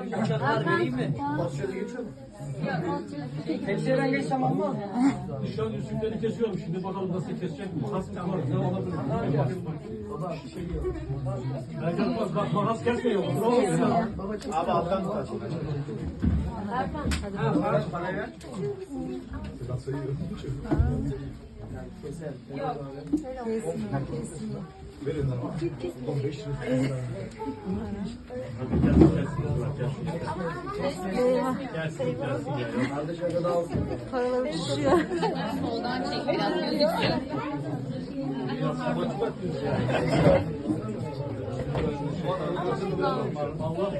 abi uçaklar vereyim mi? Basıyordu geçiyor mu? Tepsiye ben geçsem olmaz mı? Şu an üstünleri kesiyorum. Şimdi bakalım nasıl kesecek mi? Kas mı var? Ne olabilir? Baba şey yok. Ben yapmaz. Bak makas kesmiyor. Ne oluyor ya? Abi alttan mı kaçıyor? Erkan. Ha, para, para ver. Ben sayıyorum. Yani keser. Yok. Kesmiyor. Verin lan. 15 lira tut. Paraları düşüyor. Allah